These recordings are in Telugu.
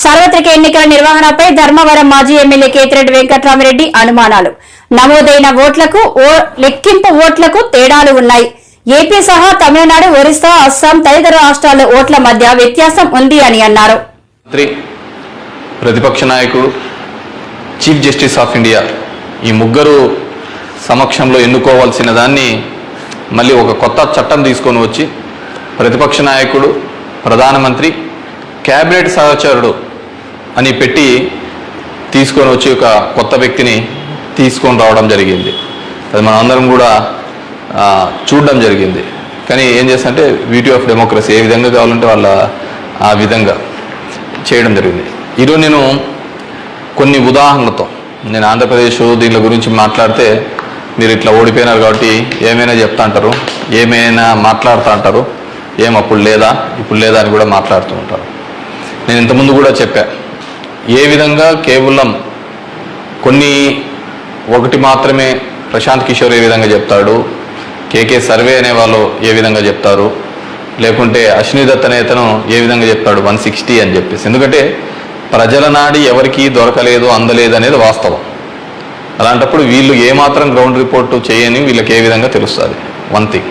సార్వత్రిక ఎన్నికల నిర్వహణపై ధర్మవరం మాజీ ఎమ్మెల్యే కేతిరెడ్డి వెంకట్రామిరెడ్డి అనుమానాలు. నమోదైన ఓట్లకు ఓ- లెక్కింపు ఓట్లకు తేడాలు ఉన్నాయి. ఏపీ సహా తమిళనాడు ఒరిస్సా అస్సాం తదితర రాష్ట్రాల ఓట్ల మధ్య వ్యత్యాసం ఉంది అని అన్నారు. ప్రతిపక్ష నాయకుడు చీఫ్ జస్టిస్ ఆఫ్ ఇండియా ఈ ముగ్గురు సమక్షంలో ఎన్నుకోవాల్సిన దాన్ని మళ్ళీ ఒక కొత్త చట్టం తీసుకొని వచ్చి ప్రతిపక్ష నాయకుడు ప్రధానమంత్రి క్యాబినెట్ సహచరుడు అని పెట్టి తీసుకొని వచ్చి ఒక కొత్త వ్యక్తిని తీసుకొని రావడం జరిగింది. అది మనం అందరం కూడా చూడడం జరిగింది. కానీ ఏం చేస్తంటే బ్యూటీ ఆఫ్ డెమోక్రసీ ఏ విధంగా కావాలంటే వాళ్ళ ఆ విధంగా చేయడం జరిగింది. ఈరోజు నేను కొన్ని ఉదాహరణలతో నేను ఆంధ్రప్రదేశ్ దీని గురించి మాట్లాడితే మీరు ఇట్లా ఓడిపోయినారు కాబట్టి ఏమైనా చెప్తా అంటారు ఏమైనా మాట్లాడుతూ అంటారు ఏం అప్పుడు లేదా ఇప్పుడు లేదా అని కూడా మాట్లాడుతూ ఉంటారు. నేను ఇంతకుముందు కూడా చెప్పాను ఏ విధంగా కేవలం కొన్ని ఒకటి మాత్రమే ప్రశాంత్ కిషోర్ ఏ విధంగా చెప్తాడు? కేకే సర్వే అనే వాళ్ళు ఏ విధంగా చెప్తారు? లేకుంటే అశ్విని దత్ అనే ఏ విధంగా చెప్తాడు? వన్ సిక్స్టీ అని చెప్పేసి. ఎందుకంటే ప్రజల నాడి ఎవరికీ దొరకలేదు అందలేదు అనేది వాస్తవం. అలాంటప్పుడు వీళ్ళు ఏమాత్రం గ్రౌండ్ రిపోర్టు చేయని వీళ్ళకి ఏ విధంగా తెలుస్తుంది? వన్ థింగ్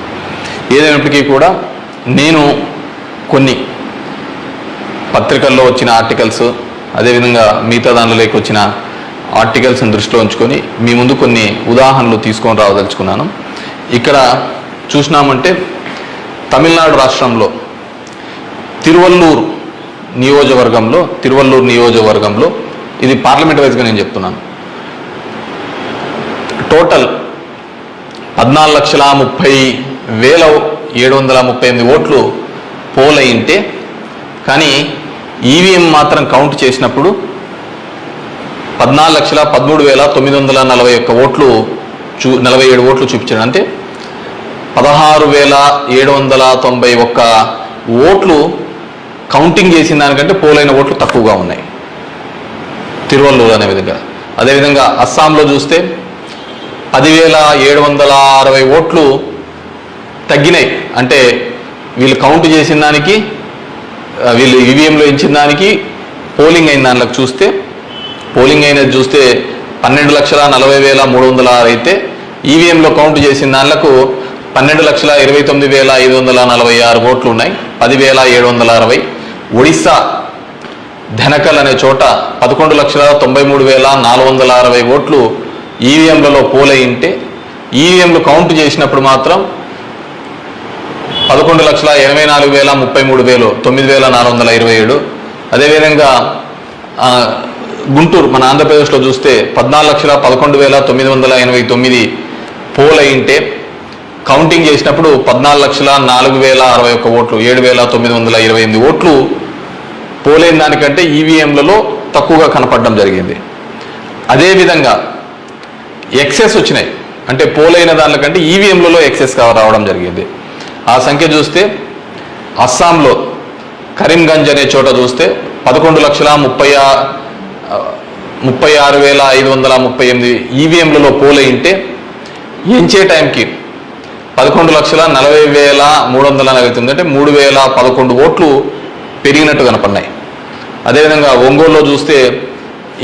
ఏదైనప్పటికీ కూడా నేను కొన్ని పత్రికల్లో వచ్చిన ఆర్టికల్స్ అదేవిధంగా మిగతా దానిలోకి వచ్చిన ఆర్టికల్స్ని దృష్టిలో ఉంచుకొని మీ ముందు కొన్ని ఉదాహరణలు తీసుకొని రావదలుచుకున్నాను. ఇక్కడ చూసినామంటే తమిళనాడు రాష్ట్రంలో తిరువల్లూరు నియోజకవర్గంలో తిరువల్లూరు నియోజకవర్గంలో ఇది పార్లమెంట్ వైజ్గా నేను చెప్తున్నాను. టోటల్ పద్నాలుగు లక్షల ముప్పై వేల ఏడు వందల ముప్పై ఎనిమిది ఓట్లు పోల్ అయింటే కానీ ఈవీఎం మాత్రం కౌంట్ చేసినప్పుడు పద్నాలుగు లక్షల పదమూడు వేల తొమ్మిది వందల నలభై ఒక్క ఓట్లు చూ నలభై ఏడు ఓట్లు చూపించాడు. అంటే పదహారు వేల ఏడు వందల తొంభై ఒక్క ఓట్లు కౌంటింగ్ చేసిన దానికంటే పోలైన ఓట్లు తక్కువగా ఉన్నాయి. తిరువల్లూరు అనే విధంగా. అదేవిధంగా అస్సాంలో చూస్తే పదివేల ఏడు వందల అరవై ఓట్లు తగ్గినాయి. అంటే వీళ్ళు కౌంట్ చేసిన దానికి వీళ్ళు ఈవీఎంలో ఇచ్చిన దానికి పోలింగ్ అయిన దానిలోకి చూస్తే పోలింగ్ అయినది చూస్తే పన్నెండు లక్షల నలభై వేల మూడు వందల ఆరు అయితే ఈవీఎంలో కౌంట్ చేసిన దానిలకు పన్నెండు లక్షల ఇరవై తొమ్మిది వేల ఐదు వందల నలభై ఆరు ఓట్లు ఉన్నాయి. పదివేల ఏడు వందల అరవై. ఒడిస్సా ధనకల్ అనే చోట పదకొండు లక్షల తొంభై మూడు వేల నాలుగు వందల అరవై ఓట్లు ఈవీఎంలలో పోలయింటే ఈవీఎంలు కౌంట్ చేసినప్పుడు మాత్రం పదకొండు లక్షల ఎనభై నాలుగు వేల ముప్పై మూడు వేలు తొమ్మిది వేల నాలుగు వందల ఇరవై ఏడు. అదేవిధంగా గుంటూరు మన ఆంధ్రప్రదేశ్లో చూస్తే పద్నాలుగు లక్షల పదకొండు వేల తొమ్మిది వందల ఎనభై తొమ్మిది పోల్ అయింటే కౌంటింగ్ చేసినప్పుడు పద్నాలుగు లక్షల నాలుగు వేల అరవై ఒక్క ఓట్లు ఏడు వేల తొమ్మిది వందల ఇరవై ఎనిమిది ఓట్లు పోలైన దానికంటే ఈవీఎంలలో తక్కువగా కనపడడం జరిగింది. అదేవిధంగా ఎక్సెస్ వచ్చినాయి. అంటే పోలైన దానికంటే ఈవీఎంలలో ఎక్సెస్ రావడం జరిగింది. ఆ సంఖ్య చూస్తే అస్సాంలో కరీంగంజ్ అనే చోట చూస్తే పదకొండు లక్షల ముప్పై ముప్పై ఆరు వేల ఐదు వందల ముప్పై ఎనిమిది ఈవీఎంలలో పోలయింటే ఎంచే టైంకి? పదకొండు లక్షల నలభై వేల మూడు వందల నలభై తొమ్మిది అంటే మూడు వేల పదకొండు ఓట్లు పెరిగినట్టు కనపడినాయి. అదేవిధంగా ఒంగోలులో చూస్తే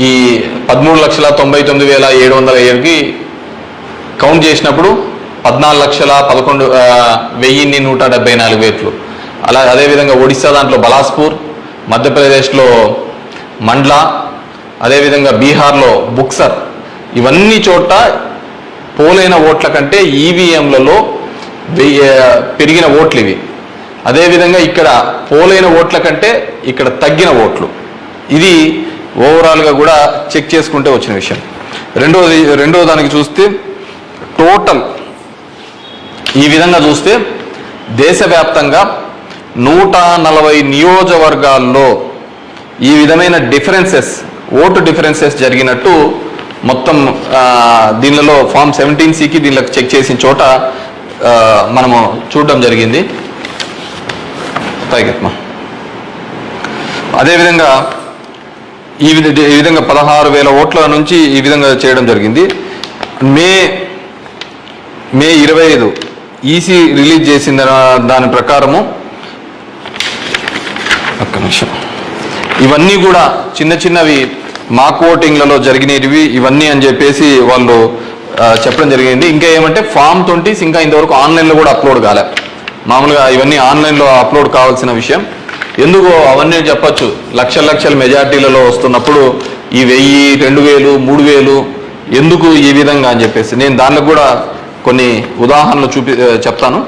ఈ పదమూడు లక్షల తొంభై తొమ్మిది వేల ఏడు వందల ఏడుకి కౌంట్ చేసినప్పుడు పద్నాలుగు లక్షల పదకొండు వెయ్యిన్ని నూట డెబ్బై నాలుగు వేట్లు. అలా అదేవిధంగా ఒడిశా దాంట్లో బలాస్పూర్ మధ్యప్రదేశ్లో మండ్లా అదేవిధంగా బీహార్లో బుక్సర్. ఇవన్నీ చోట పోలైన ఓట్ల కంటే ఈవీఎంలలో పెరిగిన ఓట్లు ఇవి. అదేవిధంగా ఇక్కడ పోలైన ఓట్ల కంటే ఇక్కడ తగ్గిన ఓట్లు. ఇది ఓవరాల్గా కూడా చెక్ చేసుకుంటే వచ్చిన విషయం. రెండోది రెండో దానికి చూస్తే టోటల్ ఈ విధంగా చూస్తే దేశవ్యాప్తంగా నూట నలభై నియోజకవర్గాల్లో ఈ విధమైన డిఫరెన్సెస్ ఓటు డిఫరెన్సెస్ జరిగినట్టు మొత్తం దీనిలో ఫామ్ సెవెంటీన్ సికి దీనిలో చెక్ చేసిన చోట మనము చూడడం జరిగింది. పైకెత్మా అదేవిధంగా ఈ విధ ఈ విధంగా పదహారు వేల ఓట్ల నుంచి ఈ విధంగా చేయడం జరిగింది. మే మే ఇరవై ఐదు ఈసీ రిలీజ్ చేసిన దాని ప్రకారము ఒక్క నిమిషం. ఇవన్నీ కూడా చిన్న చిన్నవి మాక్ ఓటింగ్లలో జరిగినవి ఇవన్నీ అని చెప్పేసి వాళ్ళు చెప్పడం జరిగింది. ఇంకా ఏమంటే ఫామ్ ట్వంటీస్ ఇంకా ఇంతవరకు ఆన్లైన్లో కూడా అప్లోడ్ కాలే. మామూలుగా ఇవన్నీ ఆన్లైన్లో అప్లోడ్ కావాల్సిన విషయం. ఎందుకు అవన్నీ చెప్పొచ్చు. లక్షల లక్షల మెజార్టీలలో వస్తున్నప్పుడు ఈ వెయ్యి రెండు వేలు మూడు వేలు ఎందుకు ఈ విధంగా అని చెప్పేసి. నేను దానికి కూడా కొన్ని ఉదాహరణలు చూపి చెప్తాను.